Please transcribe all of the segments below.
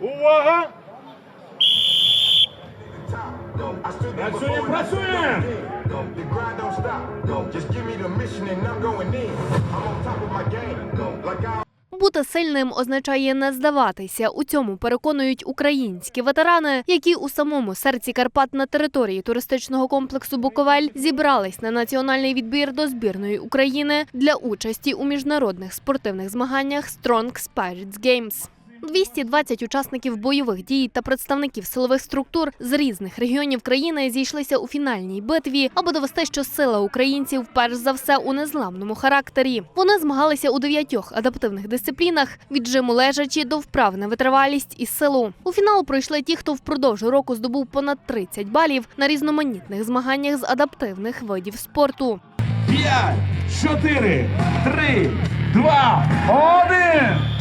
Увага! Працюємо, працюємо! The grind don't stop. Just give me the mission and I'm going in. I'm on top of my game. Like I Бути сильним означає не здаватися. У цьому переконують українські ветерани, які у самому серці Карпат на території туристичного комплексу Буковель зібрались на національний відбір до збірної України для участі у міжнародних спортивних змаганнях Strong Spirits Games. 220 учасників бойових дій та представників силових структур з різних регіонів країни зійшлися у фінальній битві, аби довести, що сила українців перш за все у незламному характері. Вони змагалися у дев'ятьох адаптивних дисциплінах від жиму лежачі до вправ на витривалість і силу. У фінал пройшли ті, хто впродовж року здобув понад 30 балів на різноманітних змаганнях з адаптивних видів спорту. П'ять, чотири, три, два, один!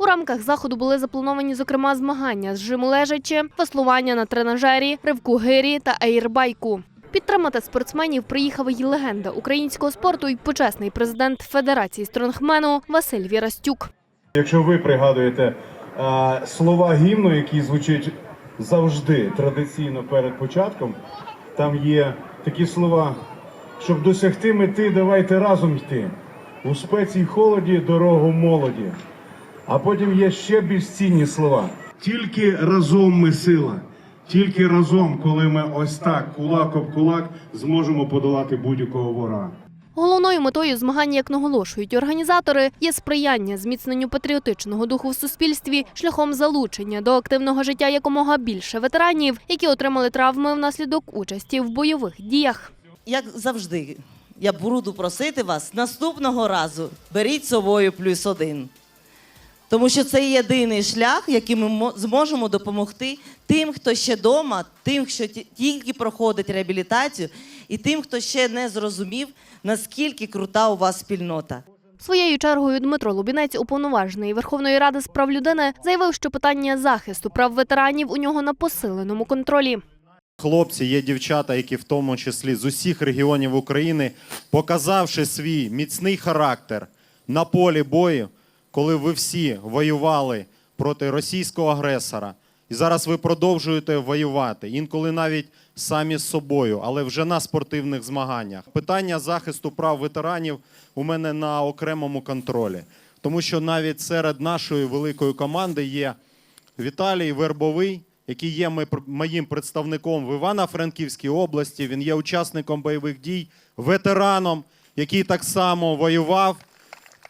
У рамках заходу були заплановані зокрема змагання з жиму лежачі, веслування на тренажері, ривку гирі та ейрбайку. Підтримати спортсменів приїхав і легенда українського спорту і почесний президент Федерації стронгмену Василь Вірастюк. Якщо ви пригадуєте е, слова гімну, які звучать завжди традиційно перед початком, там є такі слова, щоб досягти мети, давайте разом йти. У спеці й холоді дорогу молоді. А потім є ще більш цінні слова. Тільки разом ми сила. Тільки разом, коли ми ось так, кулак об кулак, зможемо подолати будь-якого ворога. Головною метою змагань, як наголошують організатори, є сприяння зміцненню патріотичного духу в суспільстві шляхом залучення до активного життя якомога більше ветеранів, які отримали травми внаслідок участі в бойових діях. як завжди, я буду просити вас наступного разу беріть з собою плюс один. Тому що це єдиний шлях, яким ми мо- зможемо допомогти тим, хто ще вдома, тим, хто ті- тільки проходить реабілітацію, і тим, хто ще не зрозумів, наскільки крута у вас спільнота. Своєю чергою Дмитро Лубінець, уповноважений Верховної Ради з прав людини, заявив, що питання захисту прав ветеранів у нього на посиленому контролі. Хлопці, є дівчата, які в тому числі з усіх регіонів України, показавши свій міцний характер на полі бою, коли ви всі воювали проти російського агресора, і зараз ви продовжуєте воювати, інколи навіть самі з собою, але вже на спортивних змаганнях. Питання захисту прав ветеранів у мене на окремому контролі, тому що навіть серед нашої великої команди є Віталій Вербовий, який є моїм представником в Івано-Франківській області. Він є учасником бойових дій, ветераном, який так само воював.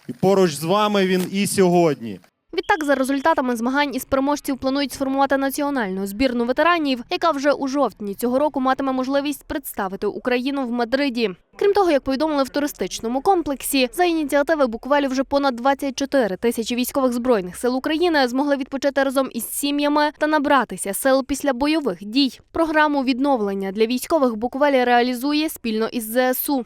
І поруч з вами він і сьогодні. Відтак, за результатами змагань із переможців планують сформувати національну збірну ветеранів, яка вже у жовтні цього року матиме можливість представити Україну в Мадриді. Крім того, як повідомили в туристичному комплексі, за ініціативи Буквелю вже понад 24 тисячі військових збройних сил України змогли відпочити разом із сім'ями та набратися сил після бойових дій. Програму відновлення для військових Буквелі реалізує спільно із ЗСУ.